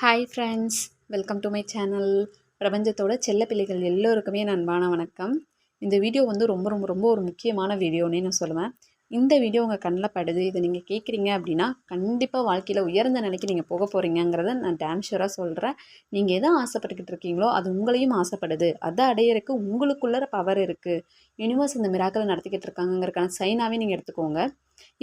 Hi friends welcome to my channel பிரபஞ்சத்தோட செல்ல பிள்ளைகள் எல்லோருக்குமே நண்பான வணக்கம். இந்த வீடியோ வந்து ரொம்ப ரொம்ப ரொம்ப ஒரு முக்கியமான வீடியோன்னே நான் சொல்லுவேன். இந்த வீடியோ உங்கள் கண்ணில் படுது இதை நீங்கள் கேட்குறீங்க அப்படின்னா கண்டிப்பாக வாழ்க்கையில் உயர்ந்த நிலைக்கு நீங்கள் போக போகிறீங்கிறத நான் டேம் ஷூராக சொல்கிறேன் நீங்கள் எதை ஆசைப்பட்டுக்கிட்டு இருக்கீங்களோ அது உங்களையும் ஆசைப்படுது. அதை அடையிறதுக்கு உங்களுக்குள்ள பவர் இருக்குது யூனிவர்ஸ் இந்த மிராக்களை நடத்திக்கிட்டு இருக்காங்கிறதுக்கான சைனாகவே நீங்கள் எடுத்துக்கோங்க.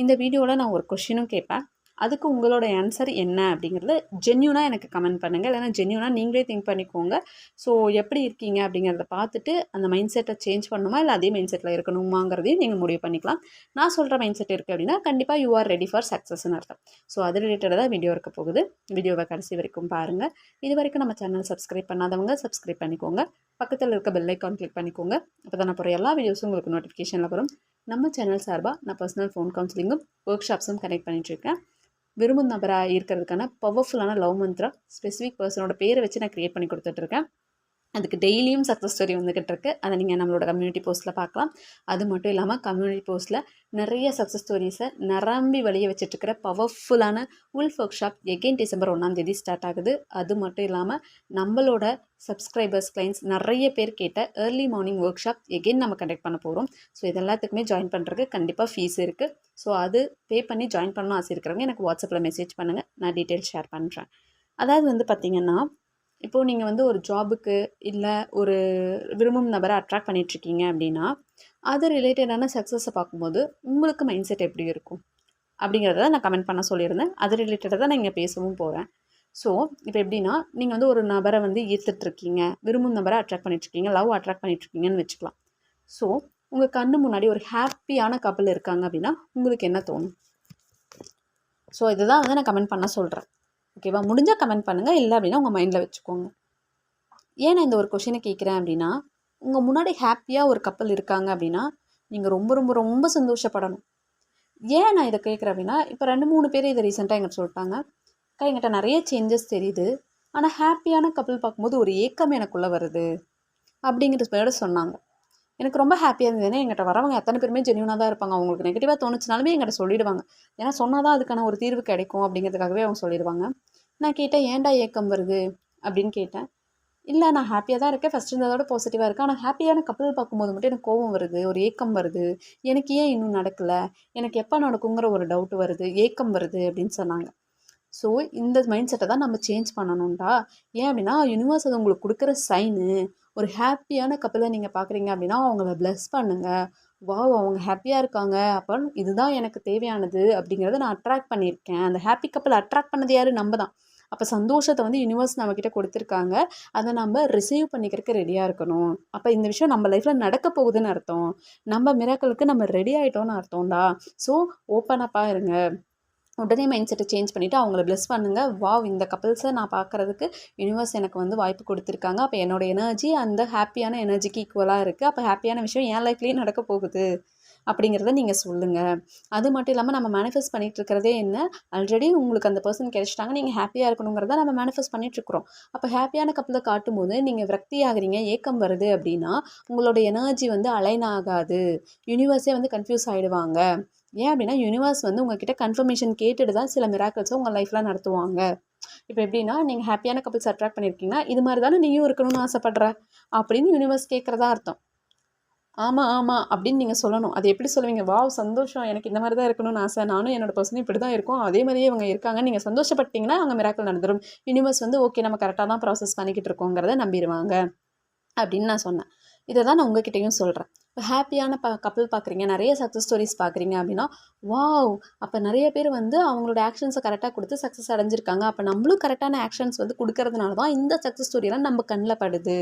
இந்த வீடியோவில் நான் ஒரு கொஷினும் கேட்பேன். அதுக்கு உங்களோட ஆன்சர் என்ன அப்படிங்கிறத ஜென்யூனாக எனக்கு கமெண்ட் பண்ணுங்கள் இல்லைனா ஜென்யூனாக நீங்களே திங்க் பண்ணிக்கோங்க. ஸோ எப்படி இருக்கீங்க அப்படிங்கிறத பார்த்துட்டு அந்த மைண்ட் செட்டை சேஞ்ச் பண்ணணுமா இல்லை அதே மைண்ட் செட்டில் இருக்கணுமாங்கிறதையும் நீங்கள் முடிவு பண்ணிக்கலாம். நான் சொல்கிற மைண்ட் செட் இருக்குது அப்படின்னா கண்டிப்பாக யூ ஆர் ரெடி ஃபார் சக்ஸஸ்ன்னு அர்த்தம். ஸோ அது ரிலேட்டடாக தான் வீடியோ இருக்க போகுது. வீடியோவை கடைசி வரைக்கும் பாருங்கள் இது வரைக்கும் நம்ம சேனல் சப்ஸ்கிரைப் பண்ணாதவங்க சப்ஸ்கிரைப் பண்ணிக்கோங்க. பக்கத்தில் இருக்க பெல் ஐக்கான் கிளிக் பண்ணிக்கோங்க. அப்போ தான் நான் போகிற எல்லா வீடியோஸும் உங்களுக்கு நோட்டிஃபிகேஷனில் வரும். நம்ம சேனல் சார்பாக நான் பர்சனல் ஃபோன் கவுன்சிலிங்கும் ஒர்க் ஷாப்ஸும் கனெக்ட் பண்ணிட்டுருக்கேன் விரும்பும் நபராக இருக்கிறதுக்கான பவர்ஃபுல்லான லவ் மந்த்ரா ஸ்பெசிஃபிக் பர்சனோட பேரை வச்சு நான் க்ரியேட் பண்ணி கொடுத்துட்ருக்கேன் அதுக்கு டெய்லியும் சக்ஸஸ் ஸ்டோரி வந்துக்கிட்டு இருக்கு. அதை நீங்கள் நம்மளோட கம்யூனிட்டி போஸ்ட்டில் பார்க்கலாம். அது மட்டும் இல்லாமல் கம்யூனிட்டி போஸ்ட்டில் நிறைய சக்ஸஸ் ஸ்டோரிஸை நிரம்பி வழிய வச்சுட்ருக்கிற பவர்ஃபுல்லான wolf workshop again December ஒன்றாந்தேதி ஸ்டார்ட் ஆகுது. அது மட்டும் இல்லாமல் நம்மளோட சப்ஸ்கிரைபர்ஸ் கிளைண்ட்ஸ் நிறைய பேர் கேட்ட early morning workshop again நம்ம கண்டக்ட் பண்ண போகிறோம் ஸோ இது எல்லாத்துக்குமே ஜாயின் பண்ணுறதுக்கு கண்டிப்பாக ஃபீஸ் இருக்குது ஸோ அது பே பண்ணி ஜாயின் பண்ணணும் ஆசை இருக்கிறவங்க எனக்கு வாட்ஸ்அப்பில் மெசேஜ் பண்ணுங்கள் நான் டீட்டெயில்ஸ் ஷேர் பண்ணுறேன் அதாவது வந்து பார்த்திங்கன்னா இப்போது நீங்கள் வந்து ஒரு ஜாபுக்கு இல்லை ஒரு விரும்பும் நபரை அட்ராக்ட் பண்ணிகிட்ருக்கீங்க அப்படின்னா அது ரிலேட்டடான சக்ஸஸை பார்க்கும்போது உங்களுக்கு மைண்ட் செட் எப்படி இருக்கும்? அப்படிங்கிறத நான் கமெண்ட் பண்ண சொல்லியிருந்தேன். அது ரிலேட்டடாக தான் நான் இங்கே பேசவும் போகிறேன் ஸோ இப்போ எப்படின்னா நீங்கள் வந்து ஒரு நபரை வந்து ஈர்த்துட்ருக்கீங்க விரும்பும் நபரை அட்ராக்ட் பண்ணிகிட்ருக்கீங்க லவ் அட்ராக்ட் பண்ணிகிட்ருக்கீங்கன்னு வச்சுக்கலாம். ஸோ உங்கள் கண்ணு முன்னாடி ஒரு ஹாப்பியான கப்பல் இருக்காங்க அப்படின்னா உங்களுக்கு என்ன தோணும்? ஸோ இதுதான் வந்து நான் கமெண்ட் பண்ண சொல்கிறேன் ஓகேவா முடிஞ்சால் கமெண்ட் பண்ணுங்கள் இல்லை அப்படின்னா உங்கள் மைண்டில் வச்சுக்கோங்க. ஏன் நான் இந்த ஒரு கொஷினை கேட்குறேன் அப்படின்னா உங்கள் முன்னாடி ஹாப்பியாக ஒரு கப்பல் இருக்காங்க அப்படின்னா நீங்கள் ரொம்ப ரொம்ப ரொம்ப சந்தோஷப்படணும். ஏன் நான் இதை கேட்குறேன் அப்படின்னா இப்போ ரெண்டு மூணு பேர் இதை ரீசெண்டாக எங்கிட்ட சொல்லிட்டாங்க. அக்கா எங்கிட்ட நிறைய சேஞ்சஸ் தெரியுது. ஆனால் ஹாப்பியான கப்பல் பார்க்கும்போது ஒரு ஏக்கம் எனக்குள்ளே வருது. அப்படிங்கிற பேர் சொன்னாங்க. எனக்கு ரொம்ப ஹாப்பியாக இருந்தது. ஏன்னா எங்கிட்ட வரவங்க எத்தனை பேருமே ஜென்யூனாக தான் இருப்பாங்க. அவங்களுக்கு நெகட்டிவாக தோணுச்சுனாலுமே எங்கிட்ட சொல்லிடுவாங்க. ஏன்னா சொன்னால் தான் அதுக்கான ஒரு தீர்வு கிடைக்கும் அப்படிங்கிறதுக்காகவே அவங்க சொல்லிடுவாங்க. நான் கேட்டேன் ஏன்டா ஏக்கம் வருது? அப்படின்னு கேட்டேன். இல்லை நான் ஹாப்பியாக தான் இருக்கேன். ஃபஸ்ட் இருந்ததோட பாசிட்டிவாக இருக்கேன். ஆனால் ஹாப்பியான கப்பல் பார்க்கும்போது மட்டும் எனக்கு கோவம் வருது. ஒரு ஏக்கம் வருது. எனக்கு ஏன் இன்னும் நடக்கலை? எனக்கு எப்போ நடக்குங்கிற ஒரு டவுட் வருது. ஏக்கம் வருது அப்படின்னு சொன்னாங்க. ஸோ இந்த மைண்ட் செட்டை தான் நம்ம சேஞ்ச் பண்ணணும்டா. ஏன் அப்படின்னா யூனிவர்ஸ் அது உங்களுக்கு கொடுக்குற சைனு ஒரு ஹாப்பியான கப்பலை நீங்கள் பார்க்குறீங்க அப்படின்னா அவங்கள ப்ளஸ் பண்ணுங்கள் வா அவங்க ஹாப்பியாக இருக்காங்க. அப்போ இதுதான் எனக்கு தேவையானது அப்படிங்கிறத நான் அட்ராக்ட் பண்ணியிருக்கேன். அந்த ஹாப்பி கப்பல் அட்ராக்ட் பண்ணது யார்? நம்ம தான். அப்போ சந்தோஷத்தை வந்து யூனிவர்ஸ் நம்மக்கிட்ட கொடுத்துருக்காங்க. அதை நம்ம ரிசீவ் பண்ணிக்கிறதுக்கு ரெடியாக இருக்கணும். அப்போ இந்த விஷயம் நம்ம லைஃப்பில் நடக்க போகுதுன்னு அர்த்தம். நம்ம மிராக்களுக்கு நம்ம ரெடி ஆகிட்டோன்னு அர்த்தம்டா. ஸோ ஓப்பனப்பாக இருங்க. உடனே மைண்ட் செட்டை சேஞ்ச் பண்ணிவிட்டு அவங்கள ப்ளெஸ் பண்ணுங்கள் வாவ் இந்த கப்பல்ஸை நான் பார்க்குறதுக்கு யூனிவர்ஸ் எனக்கு வந்து வாய்ப்பு கொடுத்துருக்காங்க. அப்போ என்னோடய எனர்ஜி அந்த ஹாப்பியான எனர்ஜிக்கு ஈக்குவலாக இருக்குது அப்போ ஹாப்பியான விஷயம் என் லைஃப்லேயும் நடக்க போகுது அப்படிங்கிறத நீங்கள் சொல்லுங்கள் அது மட்டும் இல்லாமல் நம்ம மேனிஃபெஸ்ட் பண்ணிகிட்டு இருக்கிறதே என்ன? ஆல்ரெடி உங்களுக்கு அந்த பர்சன் கிடைச்சிட்டாங்க. நீங்கள் ஹாப்பியாக இருக்கணுங்கிறத நம்ம மேனிஃபெஸ்ட் பண்ணிகிட்ருக்குறோம் அப்போ ஹாப்பியான கப்பலை காட்டும்போது நீங்கள் விரக்தி ஆகிறீங்க ஏக்கம் வருது அப்படின்னா உங்களோட எனர்ஜி வந்து அலைன் ஆகாது. யூனிவர்ஸே வந்து கன்ஃபியூஸ் ஆகிடுவாங்க ஏன் அப்படின்னா யூனிவர்ஸ் வந்து உங்ககிட்ட கன்ஃபர்மேஷன் கேட்டுட்டு தான் சில மிராக்கிள்ஸை உங்கள் லைஃப்பில் நடத்துவாங்க. இப்போ எப்படின்னா நீங்கள் ஹாப்பியான கப்பல்ஸ் அட்ராக்ட் பண்ணியிருக்கீங்கன்னா இது மாதிரி தானே நீயும் இருக்கணும்னு ஆசைப்படுற அப்படின்னு யூனிவர்ஸ் கேட்குறதா அர்த்தம். ஆமாம் ஆமாம் அப்படின்னு நீங்கள் சொல்லணும். அது எப்படி சொல்லுவீங்க? வாவ் சந்தோஷம். எனக்கு இந்த மாதிரி தான் இருக்கணும்னு ஆசை. நானும் என்னோட பர்சனும் இப்படி தான் இருக்கும். அதே மாதிரியே இவங்க இருக்காங்க. நீங்கள் சந்தோஷப்பட்டீங்கன்னா அவங்க மிராக்கள் நடந்துடும் யூனிவர்ஸ் வந்து ஓகே நம்ம கரெக்டாக தான் ப்ராசஸ் பண்ணிக்கிட்டு இருக்கோங்கிறத நம்பிடுவாங்க. அப்படின்னு நான் சொன்னேன். இதை தான் நான் உங்ககிட்டையும் சொல்கிறேன் ஹாப்பியான ப கப்பல் பார்க்குறீங்க நிறைய சக்ஸஸ் ஸ்டோரிஸ் பார்க்குறீங்க அப்படின்னா வாவ்! அப்போ நிறைய பேர் வந்து அவங்களோட ஆக்ஷன்ஸை கரெக்டாக கொடுத்து சக்ஸஸ் அடைஞ்சிருக்காங்க. அப்போ நம்மளும் கரெக்டான ஆக்ஷன்ஸ் வந்து கொடுக்கறதுனால தான் இந்த சக்ஸஸ் ஸ்டோரியெல்லாம் நம்ம கண்ணில் படுது.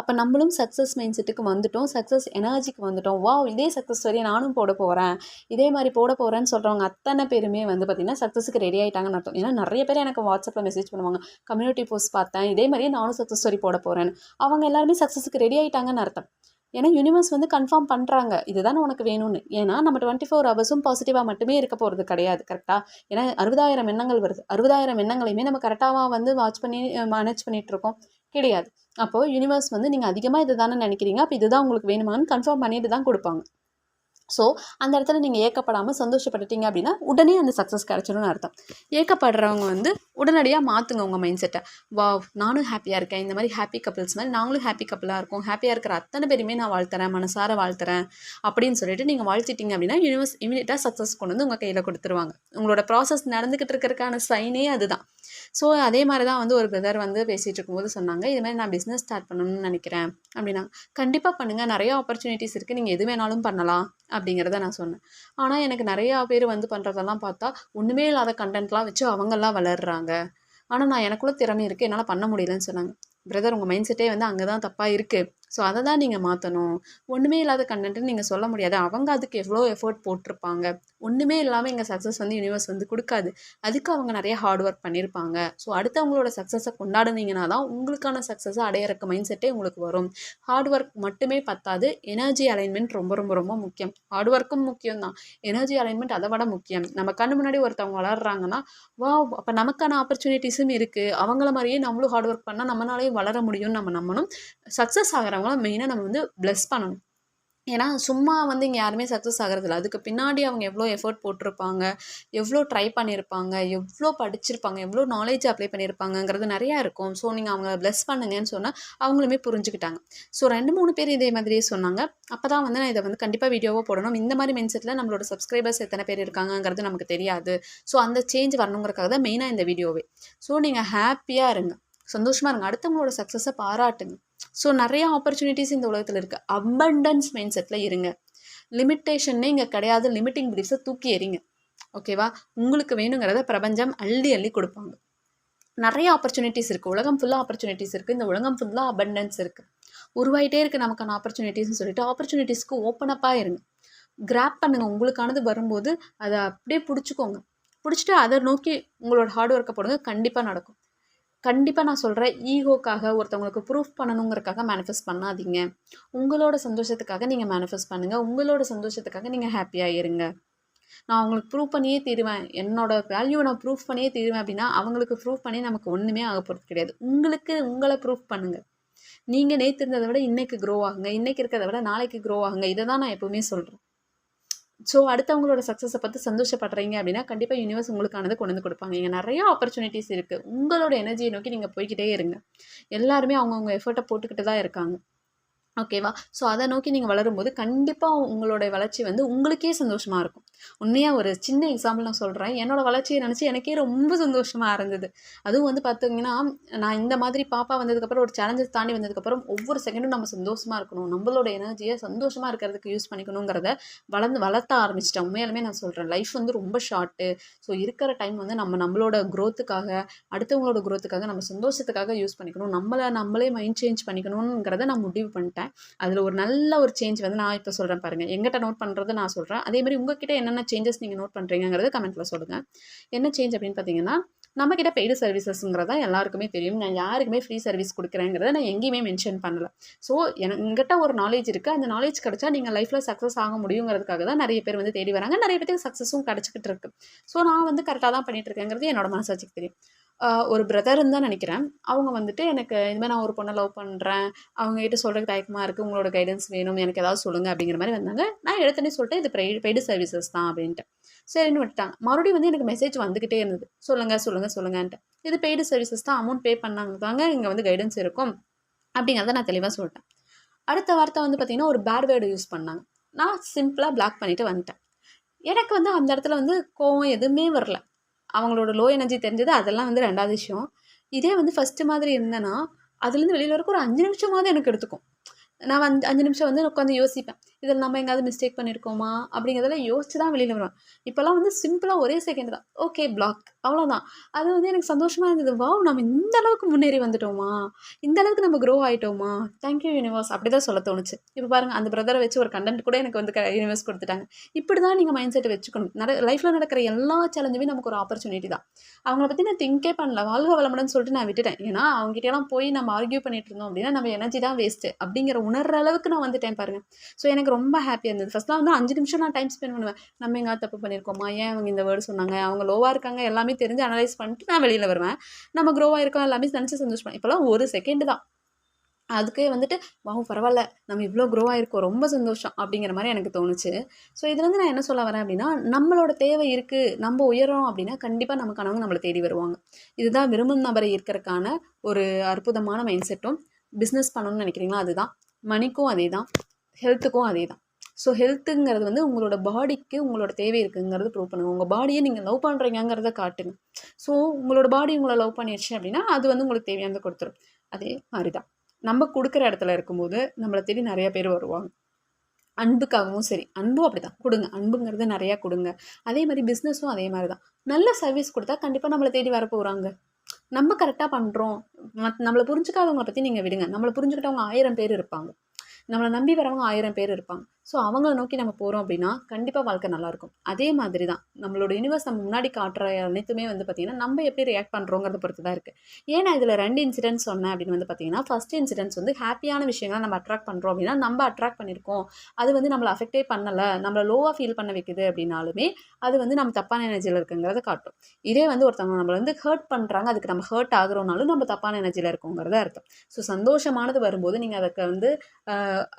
அப்போ நம்மளும் சக்ஸஸ் மைண்ட் செட்டுக்கு வந்துட்டோம். சக்ஸஸ் எனர்ஜிக்கு வந்துட்டோம். வாவ்! இதே சக்ஸஸ் ஸ்டோரியை நானும் போட போகிறேன் இதே மாதிரி போட போகிறேன்னு சொல்கிறவங்க அத்தனை பேருமே வந்து பார்த்திங்கன்னா சக்ஸஸுக்கு ரெடி ஆகிட்டாங்கன்னு அர்த்தம். ஏன்னா நிறைய பேர் எனக்கு வாட்ஸ்அப்பில் மெசேஜ் பண்ணுவாங்க. கம்யூனிட்டி போஸ்ட் பார்த்தேன். இதே மாதிரியே நானும் சக்ஸஸ் ஸ்டோரி போட போகிறேன் அவங்க எல்லாருமே சக்ஸஸுக்கு ரெடி ஆகிட்டாங்கன்னு அர்த்தம். ஏன்னா யூனிவர்ஸ் வந்து கன்ஃபார்ம் பண்ணுறாங்க இதுதான் உனக்கு வேணும்னு. ஏன்னா நம்ம டுவெண்ட்டி ஃபோர் ஹவர்ஸும் பாசிட்டிவாக மட்டுமே இருக்க போகிறது கிடையாது கரெக்டாக ஏன்னா அறுபதாயிரம் எண்ணங்கள் வருது. அறுபதாயிரம் எண்ணங்களையுமே நம்ம கரெக்டாக வந்து வாட்ச் பண்ணி மேனேஜ் பண்ணிகிட்ருக்கோம் கிடையாது. அப்போது யூனிவர்ஸ் வந்து நீங்கள் அதிகமாக இது தானே நினைக்கிறீங்க. அப்போ இதுதான் உங்களுக்கு வேணுமான்னு கன்ஃபார்ம் பண்ணிட்டு தான் கொடுப்பாங்க. ஸோ அந்த இடத்துல நீங்கள் ஏக்கப்படாமல் சந்தோஷப்பட்டுட்டீங்க அப்படின்னா உடனே அந்த சக்ஸஸ் கிடச்சிடும்னு அர்த்தம். ஏக்கப்படுறவங்க வந்து உடனடியாக மாற்றுங்க உங்கள் மைண்ட் செட்டை வா நானும் ஹாப்பியாக இருக்கேன். இந்த மாதிரி ஹாப்பி கப்பிள்ஸ் மாதிரி நாங்களும் ஹாப்பி கப்பிளாக இருக்கும். ஹாப்பியாக இருக்கிற அத்தனை பேருமே நான் வாழ்த்துறேன். மனசார வாழ்த்துறேன். அப்படின்னு சொல்லிட்டு நீங்கள் வாழ்த்திட்டீங்க அப்படின்னா யூனிவர்ஸ் இமீடியட்டாக சக்ஸஸ் கொண்டு வந்து உங்கள் கையில் கொடுத்துருவாங்க. உங்களோட ப்ராசஸ் நடந்துக்கிட்டு இருக்கிறதுக்கான சைனே அதுதான். ஸோ அதே மாதிரி தான் வந்து ஒரு பிரதர் வந்து பேசிகிட்டு இருக்கும்போது சொன்னாங்க இது மாதிரி நான் பிஸ்னஸ் ஸ்டார்ட் பண்ணணும்னு நினைக்கிறேன். அப்படின்னா கண்டிப்பாக பண்ணுங்கள் நிறைய ஆப்பர்ச்சுனிட்டிஸ் இருக்குது நீங்கள் எது வேணாலும் பண்ணலாம். அப்படிங்கிறத நான் சொன்னேன். ஆனால் எனக்கு நிறையா பேர் வந்து பண்ணுறதெல்லாம் பார்த்தா ஒன்றுமே இல்லாத கண்டென்ட்லாம் வச்சு அவங்கெல்லாம் வளர்கிறாங்க ஆனால் நான் எனக்குள்ள திறமை இருக்குது என்னால் பண்ண முடியலன்னு சொன்னாங்க. பிரதர் உங்கள் மைண்ட் செட்டே வந்து அங்கே தான் தப்பாக இருக்குது ஸோ அதை தான் நீங்கள் மாற்றணும் ஒன்றுமே இல்லாத கண்டென்ட்டுன்னு நீங்கள் சொல்ல முடியாது. அவங்க அதுக்கு எவ்வளோ எஃபர்ட் போட்டிருப்பாங்க. ஒன்றுமே இல்லாமல் எங்கள் சக்ஸஸ் வந்து யூனிவர்ஸ் வந்து கொடுக்காது. அதுக்கு அவங்க நிறைய ஹார்ட் ஒர்க் பண்ணியிருப்பாங்க ஸோ அடுத்தவங்களோட சக்ஸஸை கொண்டாடுனீங்கன்னா தான் உங்களுக்கான சக்ஸஸை அடையிறக்கு மைண்ட் செட்டே உங்களுக்கு வரும். ஹார்ட் ஒர்க் மட்டுமே பத்தாது. எனர்ஜி அலைன்மெண்ட் ரொம்ப ரொம்ப ரொம்ப முக்கியம். ஹார்ட் ஒர்க்கும் முக்கியம் தான். எனர்ஜி அலைன்மெண்ட் அதை விட முக்கியம். நம்ம கண்ணு முன்னாடி ஒருத்தவங்க வளர்றாங்கன்னா வா அப்போ நமக்கான ஆப்பர்ச்சுனிட்டிஸும் இருக்குது அவங்கள மாதிரியே நம்மளும் ஹார்ட் ஒர்க் பண்ணால் நம்மளாலேயும் வளர முடியும்னு நம்ம நம்பணும். சக்ஸஸ் பண்ணுறாங்களோ மெயினாக நம்ம வந்து ப்ளஸ் பண்ணணும். ஏன்னா சும்மா வந்து இங்கே யாருமே சக்ஸஸ் ஆகிறதில்ல. அதுக்கு பின்னாடி அவங்க எவ்வளோ எஃபர்ட் போட்டிருப்பாங்க எவ்வளோ ட்ரை பண்ணியிருப்பாங்க எவ்வளோ படிச்சிருப்பாங்க எவ்வளோ நாலேஜ் அப்ளை பண்ணியிருப்பாங்கங்கிறது நிறையா இருக்கும். ஸோ நீங்கள் அவங்கள ப்ளஸ் பண்ணுங்கன்னு சொன்னால் அவங்களுமே புரிஞ்சுக்கிட்டாங்க. ஸோ ரெண்டு மூணு பேர் இதே மாதிரியே சொன்னாங்க. அப்போ தான் வந்து நான் இதை வந்து கண்டிப்பாக வீடியோவாக போடணும். இந்த மாதிரி மென்செட்டில் நம்மளோட சப்ஸ்கிரைபர்ஸ் எத்தனை பேர் இருக்காங்கங்கிறது நமக்கு தெரியாது. ஸோ அந்த சேஞ்ச் வரணுங்கிறக்காக தான் மெயினாக இந்த வீடியோவே. ஸோ நீங்கள் ஹாப்பியாக இருங்க. சந்தோஷமாக இருங்க. அடுத்தவங்களோட சக்ஸஸை பாராட்டுங்க. ஸோ நிறைய ஆப்பர்ச்சுனிட்டிஸ் இந்த உலகத்தில் இருக்குது அபண்டன்ஸ் மைண்ட் செட்டில் இருங்க. லிமிட்டேஷன்னே இங்கே கிடையாது. லிமிட்டிங் பிலீஃப்ஸை தூக்கி எறிங்க. ஓகேவா உங்களுக்கு வேணுங்கிறத பிரபஞ்சம் அள்ளி அள்ளி கொடுப்பாங்க. நிறைய ஆப்பர்ச்சுனிட்டிஸ் இருக்குது உலகம் ஃபுல்லாக ஆப்பர்ச்சுனிட்டிஸ் இருக்குது இந்த உலகம் ஃபுல்லாக அபண்டன்ஸ் இருக்குது உருவாயிட்டே இருக்குது நமக்கான ஆப்பர்ச்சுனிட்டிஸ்னு சொல்லிட்டு ஆப்பர்ச்சுனிட்டிஸ்க்கு ஓப்பன் அப்பாக இருங்க. கிராப் பண்ணுங்கள் உங்களுக்கானது வரும்போது அதை அப்படியே பிடிச்சிக்கோங்க. பிடிச்சிட்டு அதை நோக்கி உங்களோட ஹார்ட் ஒர்க்கை போடுங்க. கண்டிப்பாக நடக்கும். கண்டிப்பாக நான் சொல்கிறேன் ஈகோக்காக ஒருத்தவங்களுக்கு ப்ரூஃப் பண்ணணுங்கிறக்காக மேனிஃபெஸ்ட் பண்ணாதீங்க. உங்களோட சந்தோஷத்துக்காக நீங்கள் மேனிஃபெஸ்ட் பண்ணுங்கள் உங்களோட சந்தோஷத்துக்காக நீங்கள் ஹாப்பியாக இருங்க நான் அவங்களுக்கு ப்ரூவ் பண்ணியே தீருவேன். என்னோட வேல்யூவை நான் ப்ரூஃப் பண்ணியே தீருவேன் அப்படின்னா அவங்களுக்கு ப்ரூஃப் பண்ணி நமக்கு ஒன்றுமே ஆக போகிறது கிடையாது. உங்களுக்கு உங்களை ப்ரூஃப் பண்ணுங்கள் நீங்கள் நேற்று இருந்ததை விட இன்றைக்கு க்ரோ ஆகுங்க. இன்றைக்கி இருக்கிறத விட நாளைக்கு க்ரோ ஆகுங்க. இதை தான் நான் எப்போவுமே சொல்கிறேன் ஸோ அடுத்தவங்களோட சக்ஸஸை பார்த்து சந்தோஷப்படுறீங்க அப்படின்னா கண்டிப்பாக யூனிவர்ஸ் உங்களுக்கானது கொண்டு வந்து கொடுப்பாங்க. இங்கே நிறைய ஆப்பர்ச்சுனிட்டிஸ் இருக்குது உங்களோட எனர்ஜியை நோக்கி நீங்கள் போய்கிட்டே இருங்க. எல்லாருமே அவங்கவுங்க எஃபர்ட்டை போட்டுக்கிட்டு தான் இருக்காங்க. ஓகேவா ஸோ அதை நோக்கி நீங்கள் வளரும்போது கண்டிப்பாக உங்களோட வளர்ச்சி வந்து உங்களுக்கே சந்தோஷமாக இருக்கும். உண்மையாக ஒரு சின்ன எக்ஸாம்பிள் நான் சொல்கிறேன் என்னோடய வளர்ச்சியை நினச்சி எனக்கே ரொம்ப சந்தோஷமாக இருந்தது. அதுவும் வந்து பார்த்தீங்கன்னா நான் இந்த மாதிரி பாப்பா வந்ததுக்கப்புறம் ஒரு சேலஞ்சஸ் தாண்டி வந்ததுக்கப்புறம் ஒவ்வொரு செகண்டும் நம்ம சந்தோஷமாக இருக்கணும். நம்மளோட எனர்ஜியை சந்தோஷமாக இருக்கிறதுக்கு யூஸ் பண்ணிக்கணுங்கிறத வளர்ந்து வளர்த்த ஆரம்பிச்சிட்டேன். உண்மையாலுமே நான் சொல்கிறேன் லைஃப் வந்து ரொம்ப ஷார்ட்டு ஸோ இருக்கிற டைம் வந்து நம்ம நம்மளோட க்ரோத்துக்காக அடுத்தவங்களோட க்ரோத்துக்காக நம்ம சந்தோஷத்துக்காக யூஸ் பண்ணிக்கணும். நம்மளை நம்மளே மைண்ட் சேஞ்ச் பண்ணிக்கணுங்கிறத நான் முடிவு பண்ணிட்டேன். அதில் ஒரு நல்ல ஒரு சேஞ்ச் வந்து நான் இப்போ சொல்கிறேன் பாருங்கள் எங்கிட்ட நோட் பண்ணுறது நான் சொல்கிறேன் அதே மாதிரி உங்ககிட்ட என்னென்ன சேஞ்சஸ் நீங்கள் நோட் பண்ணுறீங்கிறது கமெண்ட்டில் சொல்லுங்கள் என்ன சேஞ்ச் அப்படின்னு பார்த்தீங்கன்னா நம்மக்கிட்ட பெய்டு சர்வீசஸ்ங்கிறதா எல்லாருக்குமே தெரியும். நான் யாருக்குமே ஃப்ரீ சர்வீஸ் கொடுக்குறேங்கிறத நான் எங்கேயுமே மென்ஷன் பண்ணல. ஸோ எனக்கு எங்கிட்ட ஒரு நாலேஜ் இருக்குது அந்த நாலேஜ் கிடச்சா நீங்கள் லைஃப்பில் சக்ஸஸ் ஆக முடியுங்கிறதுக்காக தான் நிறைய பேர் வந்து தேடி வராங்க. நிறைய பேருக்கு சக்ஸஸும் கிடச்சிக்கிட்டு இருக்கு. ஸோ நான் வந்து கரெக்டாக தான் பண்ணிகிட்டு இருக்கேங்கிறது என்னோட மனசாட்சிக்கு தெரியும். ஒரு பிரதர்னு தான் நினைக்கிறேன். அவங்க வந்துட்டு எனக்கு இதுமாதிரி நான் ஒரு பொண்ணை லவ் பண்ணுறேன் அவங்ககிட்ட சொல்கிறதுக்கு தயக்கமாக இருக்குது உங்களோட கைடன்ஸ் வேணும். எனக்கு ஏதாவது சொல்லுங்கள் அப்படிங்கிற மாதிரி வந்தாங்க. நான் எடுத்தனே சொல்லிட்டு இது பெய்டு பெய்டு சர்வீசஸ் தான் அப்படின்ட்டு. சரின்னு விட்டுட்டாங்க. மறுபடியும் வந்து எனக்கு மெசேஜ் வந்துக்கிட்டே இருந்தது. சொல்லுங்கள் சொல்லுங்கள் சொல்லுங்கன்ட்டு. இது பெய்டு சர்வீசஸ் தான். அமௌண்ட் பே பண்ணாங்க தாங்க இங்கே வந்து கைடன்ஸ் இருக்கும். அப்படிங்கிறத நான் தெளிவாக சொல்லிட்டேன். அடுத்த வார்த்தை வந்து பார்த்திங்கன்னா ஒரு பேட் வேர்டு யூஸ் பண்ணாங்க. நான் சிம்பிளாக பிளாக் பண்ணிவிட்டு வந்துட்டேன். எனக்கு வந்து அந்த இடத்துல வந்து கோவம் எதுவுமே வரல. அவங்களோட லோ எனர்ஜி தெரிஞ்சது அதெல்லாம் வந்து ரெண்டாவது விஷயம். இதே வந்து ஃபஸ்ட்டு மாதிரி இருந்தேன்னா அதுலேருந்து வெளியில் வரக்கு ஒரு அஞ்சு நிமிஷமாவது எனக்கு எடுத்துக்கும். நான் வந்து அஞ்சு நிமிஷம் வந்து உட்காந்து யோசிப்பேன். இதில் நம்ம எங்கேயாவது மிஸ்டேக் பண்ணியிருக்கோமா அப்படிங்கிறதெல்லாம் யோசிச்சு தான் வெளியில் வருவேன் இப்போல்லாம் வந்து சிம்பிளாக ஒரே செகண்ட் தான். ஓகே பிளாக் அவ்வளோதான் அது வந்து எனக்கு சந்தோஷமாக இருந்தது. வா நம்ம இந்த அளவுக்கு முன்னேறி வந்துட்டோமா? இந்த அளவுக்கு நம்ம க்ரோ ஆகிட்டோமா தேங்க்யூ யூனிவர்ஸ் அப்படி தான் சொல்ல தோணுச்சு. இப்போ பாருங்கள் அந்த பிரதரை வச்சு ஒரு கண்டென்ட் கூட எனக்கு வந்து யூனிவர்ஸ் கொடுத்துட்டாங்க. இப்படி தான் நீங்கள் மைண்ட் செட்டை வச்சுக்கணும். நட லைஃப்பில் நடக்கிற எல்லா சேலஞ்சுமே நமக்கு ஒரு ஆப்பர்ச்சுனிட்டி தான். அவங்கள பற்றி நான் திங்கே பண்ணல. வாழ்க வளமுடன் சொல்லிட்டு நான் விட்டுட்டேன். ஏன்னா அவங்ககிட்டலாம் போய் நம்ம ஆர்கியூ பண்ணிட்டு இருந்தோம் அப்படின்னா நம்ம எனர்ஜி தான் வேஸ்ட்டு அப்படிங்கிற உணர்ற அளவுக்கு நான் வந்துட்டேன் பாருங்கள் ஸோ எனக்கு ரொம்ப ஹாப்பியாக இருந்தது. ஃபஸ்ட்லாம் வந்து அஞ்சு நிமிஷம் நான் டைம் ஸ்பெண்ட் பண்ணுவேன். நம்ம எங்கே தப்பு பண்ணியிருக்கோமா ஏன் அவங்க இந்த வேர்டு சொன்னாங்க? அவங்க லோவாக இருக்காங்க? எல்லாமே தெரிஞ்சு அனலைஸ் பண்ணிட்டு நான் வெளியில் வருவேன். நம்ம க்ரோவாக இருக்கோம் எல்லாமே நினச்சி சந்தோஷம் இப்போலாம் ஒரு செகண்ட் தான். அதுக்கே வந்துட்டு வாவும் பரவாயில்ல. நம்ம இவ்வளோ க்ரோ ஆகிருக்கோம் ரொம்ப சந்தோஷம். அப்படிங்கிற மாதிரி எனக்கு தோணுச்சு. ஸோ இதுலேருந்து நான் என்ன சொல்ல வரேன் அப்படின்னா நம்மளோட தேவை இருக்குது நம்ம உயரோம் அப்படின்னா கண்டிப்பாக நமக்கானவங்க நம்மளை தேடி வருவாங்க. இதுதான் விரும்பும் நபரை இருக்கிறதுக்கான ஒரு அற்புதமான மைண்ட் செட்டும் பிஸ்னஸ் பண்ணணும்னு நினைக்கிறீங்களா? அதுதான். மணிக்கும் அதே தான் ஹெல்த்துக்கும் அதே தான் ஸோ ஹெல்த்துங்கிறது வந்து உங்களோட பாடிக்கு உங்களோட தேவை இருக்குங்கிறது ப்ரூவ் பண்ணுங்கள் உங்கள் பாடியை நீங்கள் லவ் பண்ணுறீங்கிறத காட்டுங்க. ஸோ உங்களோட பாடி உங்களை லவ் பண்ணிடுச்சு அப்படின்னா அது வந்து உங்களுக்கு தேவையானதை கொடுத்துரும். அதே மாதிரி தான் நம்ம கொடுக்குற இடத்துல இருக்கும்போது நம்மளை தேடி நிறைய பேர் வருவாங்க. அன்புக்காகவும் சரி அன்பும் அப்படி தான் கொடுங்க. அன்புங்கிறது நிறையா கொடுங்க. அதே மாதிரி பிஸ்னஸும் அதே மாதிரி தான் நல்ல சர்வீஸ் கொடுத்தா கண்டிப்பாக நம்மளை தேடி வர போகிறாங்க நம்ம கரெக்டாக பண்ணுறோம் மத் நம்மளை புரிஞ்சுக்காதவங்களை பற்றி நீங்கள் விடுங்க. நம்மளை புரிஞ்சுக்கிட்டவங்க ஆயிரம் பேர் இருப்பாங்க. நம்மளை நம்பி வரவங்க ஆயிரம் பேர் இருப்பாங்க. ஸோ அவங்கள நோக்கி நம்ம போகிறோம் அப்படின்னா கண்டிப்பாக வாழ்க்கை நல்லாயிருக்கும். அதே மாதிரி தான் நம்மளோட யூனிவர்ஸ் நம்ம முன்னாடி காட்டுற அனைத்துமே வந்து பார்த்திங்கன்னா நம்ம எப்படி ரியாக்ட் பண்ணுறோங்கிறத பொறுத்து தான் இருக்குது ஏன்னா இதில் ரெண்டு இன்சிடென்ட்ஸ் சொன்னேன் அப்படின்னு வந்து பார்த்திங்கன்னா ஃபஸ்ட் இன்சிடென்ட்ஸ் வந்து ஹாப்பியான விஷயங்களை நம்ம அட்ராக்ட் பண்ணுறோம் அப்படின்னா நம்ம அட்ராக்ட் பண்ணியிருக்கோம். அது வந்து நம்மளை அஃபெக்டே பண்ணலை நம்மளை லோவாக ஃபீல் பண்ண வைக்குது அப்படின்னாலுமே அது வந்து நம்ம தப்பான எனர்ஜியில் இருக்குங்கிறத காட்டும். இதே வந்து ஒருத்தவங்க நம்மளை வந்து ஹர்ட் பண்ணுறாங்க அதுக்கு நம்ம ஹர்ட் ஆகுறோம்னாலும் நம்ம தப்பான எனர்ஜியில் இருக்கோங்கிறத அர்த்தம். ஸோ சந்தோஷமானது வரும்போது நீங்கள் அதுக்கு வந்து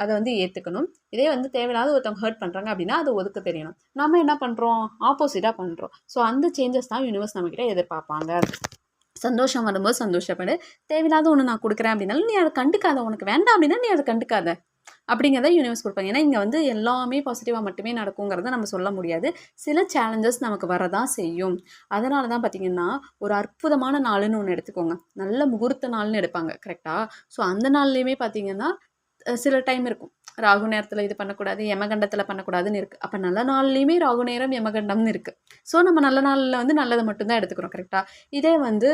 அதை வந்து ஏற்றுக்கணும் இதே வந்து தேவையில்லாத ஒருத்தவங்க ஹர்ட் பண்ணுறாங்க அப்படின்னா அதை ஒதுக்க தெரியணும். நம்ம என்ன பண்ணுறோம் ஆப்போசிட்டாக பண்ணுறோம் ஸோ அந்த சேஞ்சஸ் தான் யூனிவர்ஸ் நம்மக்கிட்ட எதிர்பார்ப்பாங்க. சந்தோஷம் வரும்போது சந்தோஷப்படு. தேவையில்லாத ஒன்று நான் கொடுக்குறேன் அப்படின்னாலும் நீ அதை கண்டுக்காத. உனக்கு வேண்டாம் அப்படின்னா நீ அதை கண்டுக்காத. அப்படிங்கிறத யூனிவர்ஸ் கொடுப்பாங்க. ஏன்னா இங்கே வந்து எல்லாமே பாசிட்டிவாக மட்டுமே நடக்குங்கிறத நம்ம சொல்ல முடியாது. சில சேலஞ்சஸ் நமக்கு வரதான் செய்யும். அதனால தான் பார்த்தீங்கன்னா ஒரு அற்புதமான நாளுன்னு ஒன்று எடுத்துக்கோங்க. நல்ல முகூர்த்த நாள்னு எடுப்பாங்க கரெக்டாக ஸோ அந்த நாள்லேயுமே பார்த்தீங்கன்னா சில டைம் இருக்கும். ராகு நேரத்தில் இது பண்ணக்கூடாது யமகண்டத்தில் பண்ணக்கூடாதுன்னு இருக்குது அப்போ நல்ல நாள்லேயுமே ராகு நேரம் யமகண்டம்னு இருக்குது ஸோ நம்ம நல்ல நாளில் வந்து நல்லதை மட்டும்தான் எடுத்துக்கிறோம் கரெக்டாக இதே வந்து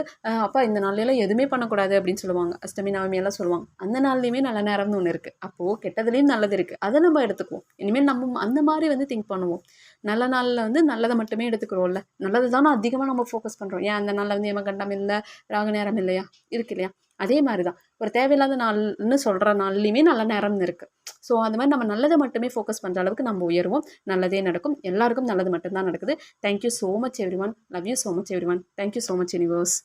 அப்பா இந்த நாள்லாம் எதுவுமே பண்ணக்கூடாது அப்படின்னு சொல்லுவாங்க. அஷ்டமி நவமி எல்லாம் சொல்லுவாங்க. அந்த நாள்லேயுமே நல்ல நேரம்னு ஒன்று இருக்குது அப்போது கெட்டதுலேயும் நல்லது இருக்குது அதை நம்ம எடுத்துக்குவோம். இனிமேல் நம்ம அந்த மாதிரி வந்து திங்க் பண்ணுவோம். நல்ல நாளில் வந்து நல்லதை மட்டுமே எடுத்துக்கிறோம்ல. நல்லது தானே அதிகமாக நம்ம ஃபோக்கஸ் பண்ணுறோம் ஏன் அந்த நாளில் வந்து யமகண்டம் இல்லை ராகு நேரம் இல்லையா? இருக்கு இல்லையா? அதே மாதிரி தான் ஒரு தேவையில்லாத நாள்னு சொல்கிற நாள்லையுமே நல்ல நேரம்னு இருக்குது ஸோ அந்த மாதிரி நம்ம நல்லதை மட்டுமே ஃபோக்கஸ் பண்ணுற அளவுக்கு நம்ம உயர்வோம். நல்லதே நடக்கும். எல்லாருக்கும் நல்லது மட்டும்தான் நடக்குது. Thank you so much everyone love you so much everyone thank you so much universe